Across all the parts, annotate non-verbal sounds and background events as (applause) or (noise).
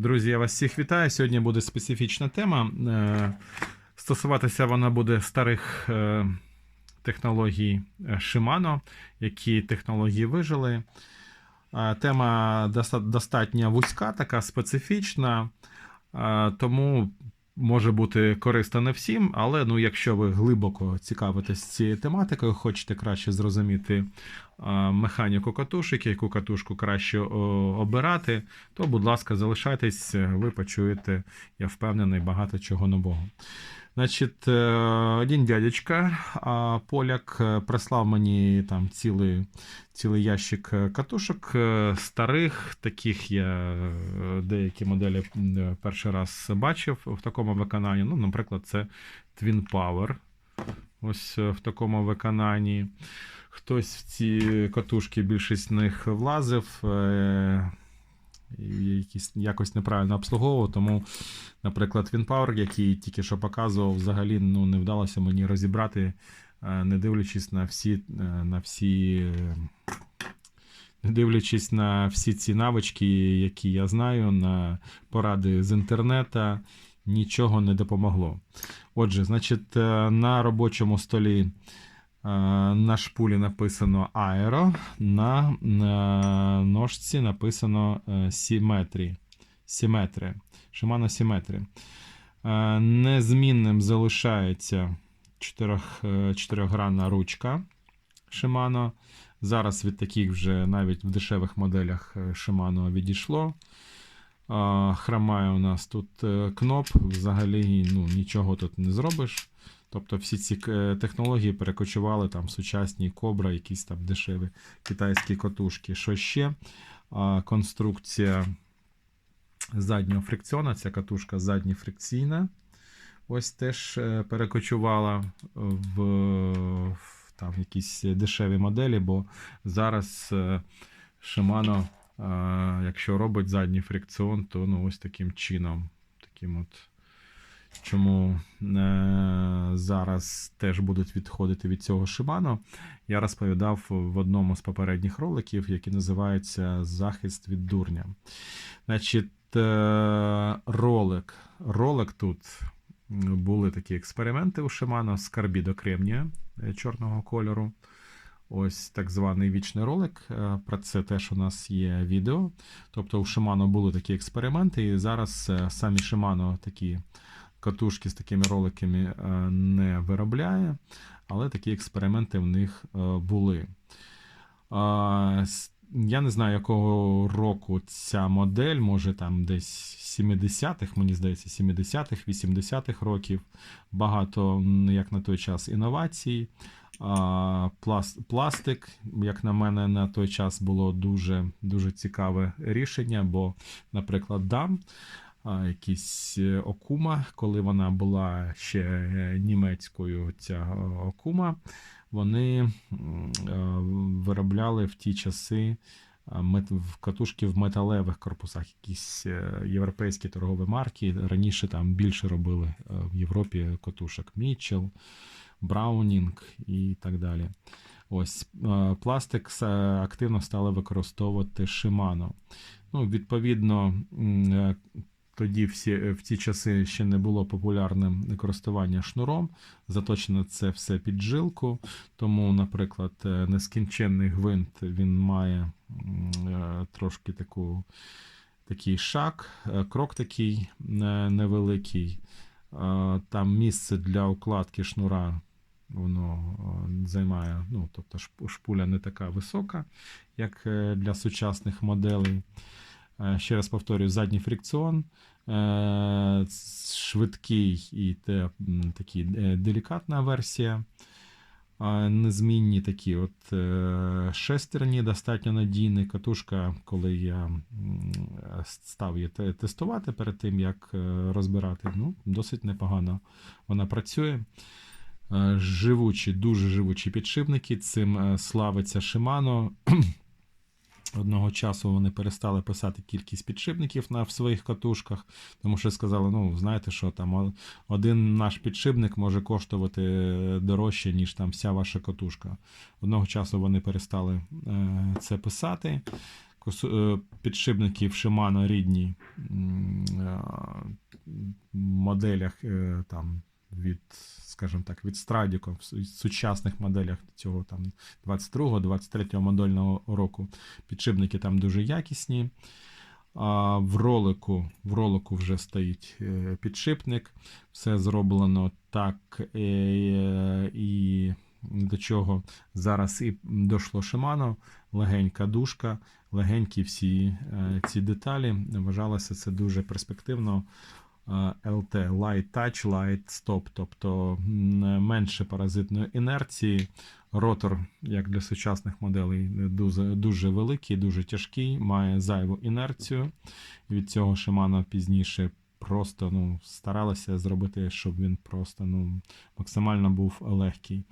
Друзі, я вас всіх вітаю. Сьогодні буде специфічна тема. Е, Стосуватися вона буде старих е, технологій е, Shimano, які технології вижили. Тема достатньо вузька, така специфічна, тому може бути корисно не всім, але ну, якщо ви глибоко цікавитесь цією тематикою, хочете краще зрозуміти механіку катушок, яку катушку краще обирати, то, будь ласка, залишайтесь, е, ви почуєте, я впевнений, багато чого нового. Значить, е, один дядечка, поляк, е, прислав мені там цілий, цілий ящик е, катушок е, старих, таких я е, деякі моделі е, перший раз бачив в такому виконанні. Ну, наприклад, це Twin Power. Ось е, в такому виконанні. Хтось в ці катушки, більшість з них влазив. е, якісь якось неправильно обслуговував, тому, наприклад, WinPower, який тільки що показував, взагалі ну, не вдалося мені розібрати, е, не дивлячись на всі, е, на всі, не дивлячись на всі ці навички, які я знаю, на поради з інтернету, нічого не допомогло. Отже, значить, на робочому столі на шпулі написано Aero, на, на ножці написано е, Сіметрі. Сіметри. Shimano Сіметрі. Е, Незмінним залишається чотирьох- е, чотирьохгранна ручка Shimano. Зараз від таких вже навіть в дешевих моделях е, Shimano відійшло. Хромає у нас тут е, кноп, взагалі ну, нічого тут не зробиш. Тобто всі ці е, технології перекочували там сучасні кобра, якісь там дешеві китайські котушки. Що ще? Конструкція заднього фрикціона, ця катушка задньофрикційна. Ось теж е, перекочувала в, в там, якісь дешеві моделі, бо зараз Shimano, якщо робить задній фрикціон, то ну, ось таким чином. Таким от чому е, зараз теж будуть відходити від цього Shimano, я розповідав в одному з попередніх роликів, який називається Захист від дурня. Значить, е, ролик. Ролик тут були такі експерименти у Shimano з карбідо кремнія е, чорного кольору. Ось так званий вічний ролик. Е, Про це теж у нас є відео. Тобто у Shimano були такі експерименти, і зараз е, самі Shimano такі катушки з такими роликами е, не виробляє, але такі експерименти в них були. Я не знаю, якого року ця модель, може там десь 70-х, мені здається, 70-х, 80-х років. Багато, як на той час, інновацій. Пластик, як на мене, на той час було дуже, дуже цікаве рішення, бо, наприклад, дам. Якісь е, окума, коли вона була ще е, німецькою, ця е, окума, вони виробляли в ті часи катушки в металевих корпусах, якісь європейські торгові марки. Раніше там більше робили в Європі катушок Mitchell, Браунінг і так далі. Ось е, пластик активно стали використовувати Shimano. Ну, відповідно, е, тоді всі, в ті часи ще не було популярним користування шнуром. Заточено це все під жилку. Тому, наприклад, е, нескінченний гвинт він має е, трошки таку, такий шаг, е, крок такий е, невеликий. Е, Там місце для укладки шнура воно е, займає, ну, тобто шпуля не така висока, як е, для сучасних моделей. Е, Ще раз повторюю, задній фрикціон, швидкий і те, е, делікатна версія. Незмінні такі от шестерні, достатньо надійні. Катушка, коли я став її тестувати перед тим, як розбирати, ну, досить непогано вона працює. Е, Живучі, дуже живучі підшипники. Цим е, славиться Shimano. (clears throat) Одного часу вони перестали писати кількість підшипників на в своїх катушках, тому що сказали: ну, знаєте, що там один наш підшипник може коштувати е, дорожче, ніж там вся ваша катушка. Одного часу вони перестали е, це писати. косу- е, підшипників Shimano рідні е, моделях е, там від, скажімо так, від Stradicom, в сучасних моделях цього там 22-23 модельного року. Підшипники там дуже якісні. А в ролику, в ролику вже стоїть е, підшипник. Все зроблено так. е, І до чого зараз і дійшло Shimano, легенька дужка, легенькі всі е, ці деталі. Вважалося це дуже перспективно. Е, LT Light Touch, Light Stop, тобто менше паразитної інерції. Ротор, як для сучасних моделей, дуже, дуже великий, дуже тяжкий, має зайву інерцію. Від цього Shimano пізніше просто ну, старалися зробити, щоб він просто ну, максимально був легкий.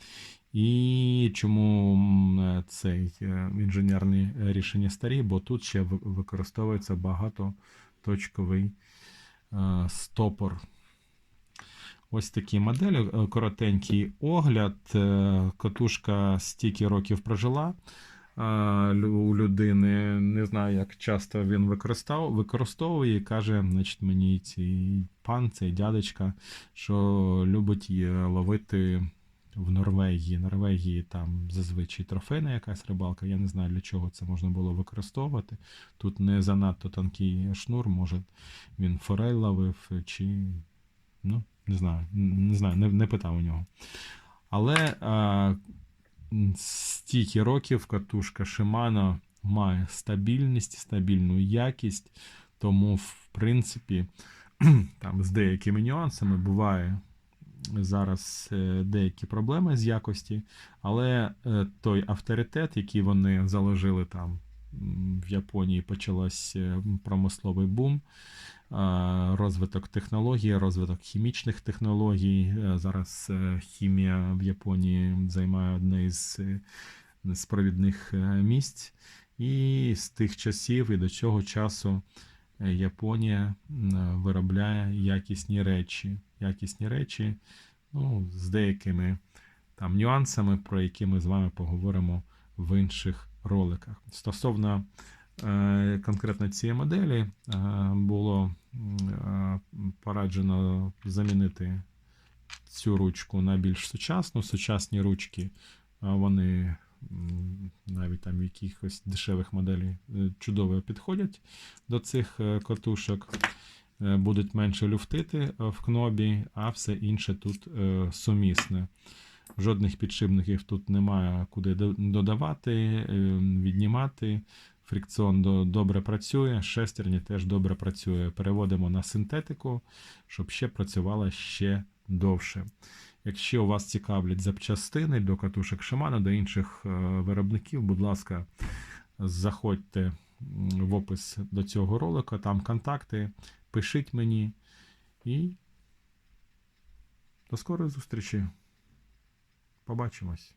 І чому цей е, інженерні рішення старі? Бо тут ще використовується багатоточковий е, стопор. Ось такі моделі, е, коротенький огляд. Е, Катушка стільки років прожила е, у людини. Не знаю, як часто він використовує. і Каже, значить, мені цей пан, цей дядечка, що любить її ловити в Норвегії. Норвегії там зазвичай трофейна якась рибалка. Я не знаю, для чого це можна було використовувати. Тут не занадто тонкий шнур, може він форель ловив, чи. Ну, не знаю, не знаю, не, не питав у нього. Але а, стільки років катушка Shimano має стабільність, стабільну якість, тому, в принципі, (clears throat) там з деякими нюансами буває зараз е, деякі проблеми з якості, але е, той авторитет, який вони заложили там в Японії, почалось е, промисловий бум, розвиток технологій, розвиток хімічних технологій. Зараз хімія в Японії займає одне із, з провідних місць. І з тих часів і до цього часу Японія виробляє якісні речі. Якісні речі, ну, з деякими там нюансами, про які ми з вами поговоримо в інших роликах. Стосовно е, конкретно цієї моделі, е, було е, пораджено замінити цю ручку на більш сучасну. Сучасні ручки, е, вони навіть там якихось дешевих моделей е, чудово підходять до цих е, катушок. Е, Будуть менше люфтити в кнобі, а все інше тут сумісне. Жодних підшипників тут немає куди додавати, віднімати. Фрикціон добре працює, шестерні теж добре працює. Переводимо на синтетику, щоб ще працювала ще довше. Якщо вас цікавлять запчастини до катушок Шимана, до інших е, виробників, будь ласка, заходьте в опис до цього ролика, там контакти, пишіть мені і до скорої зустрічі. Побачимось.